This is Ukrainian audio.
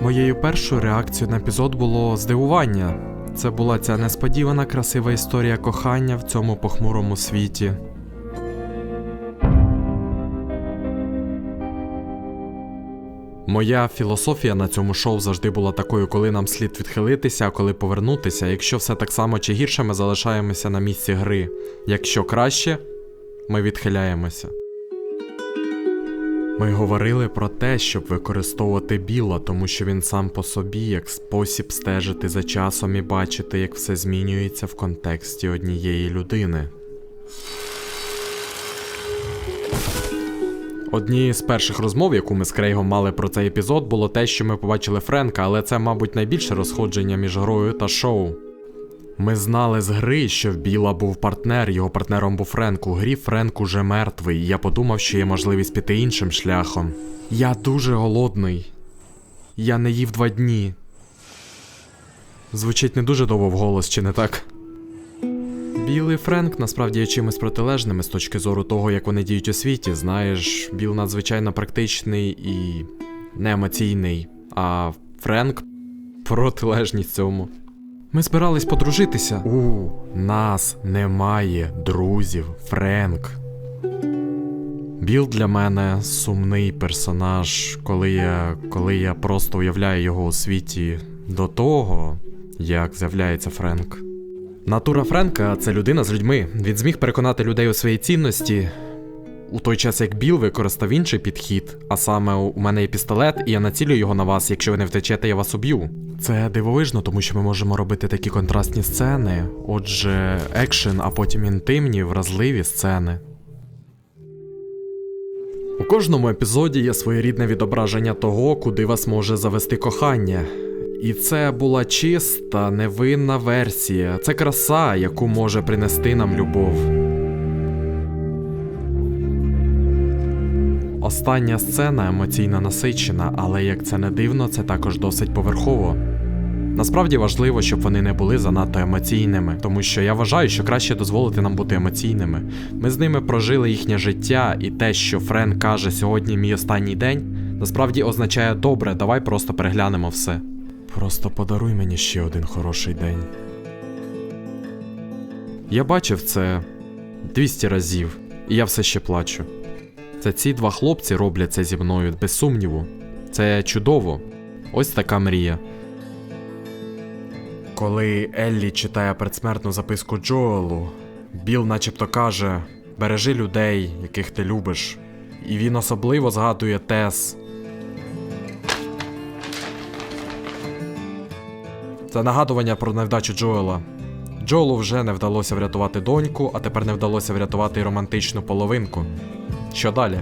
Моєю першою реакцією на епізод було здивування. Це була ця несподівана красива історія кохання в цьому похмурому світі. Моя філософія на цьому шоу завжди була такою, коли нам слід відхилитися, а коли повернутися. Якщо все так само чи гірше, ми залишаємося на місці гри. Якщо краще, ми відхиляємося. Ми говорили про те, щоб використовувати біла, тому що він сам по собі як спосіб стежити за часом і бачити, як все змінюється в контексті однієї людини. Однією з перших розмов, яку ми з Крейгом мали про цей епізод, було те, що ми побачили Френка, але це, мабуть, найбільше розходження між грою та шоу. Ми знали з гри, що в Біла був партнер, його партнером був Френк. У грі Френк уже мертвий, і я подумав, що є можливість піти іншим шляхом. Я дуже голодний. Я не їв два дні. Звучить не дуже довго в голос, чи не так? Біл і Френк насправді є чимось протилежними з точки зору того, як вони діють у світі. Знаєш, Біл надзвичайно практичний і неемоційний, а Френк протилежність цьому. Ми збирались подружитися. У нас немає друзів, Френк. Біл для мене сумний персонаж, коли я, коли я просто уявляю його у світі до того, як з'являється Френк. Натура Френка це людина з людьми. Він зміг переконати людей у своїй цінності. У той час як Біл використав інший підхід, а саме у мене є пістолет, і я націлюю його на вас. Якщо ви не втечете, я вас уб'ю. Це дивовижно, тому що ми можемо робити такі контрастні сцени. Отже, екшен, а потім інтимні, вразливі сцени. У кожному епізоді є своєрідне відображення того, куди вас може завести кохання. І це була чиста, невинна версія. Це краса, яку може принести нам любов. Остання сцена емоційно насичена, але як це не дивно, це також досить поверхово. Насправді важливо, щоб вони не були занадто емоційними, тому що я вважаю, що краще дозволити нам бути емоційними. Ми з ними прожили їхнє життя, і те, що Френ каже сьогодні мій останній день, насправді означає добре, давай просто переглянемо все. Просто подаруй мені ще один хороший день. Я бачив це 200 разів, і я все ще плачу. Це ці два хлопці роблять це зі мною без сумніву. Це чудово. Ось така мрія. Коли Еллі читає предсмертну записку Джоелу, Біл начебто каже: бережи людей, яких ти любиш. І він особливо згадує Тес. Це нагадування про невдачу Джоела. Джоелу вже не вдалося врятувати доньку, а тепер не вдалося врятувати й романтичну половинку. Що далі?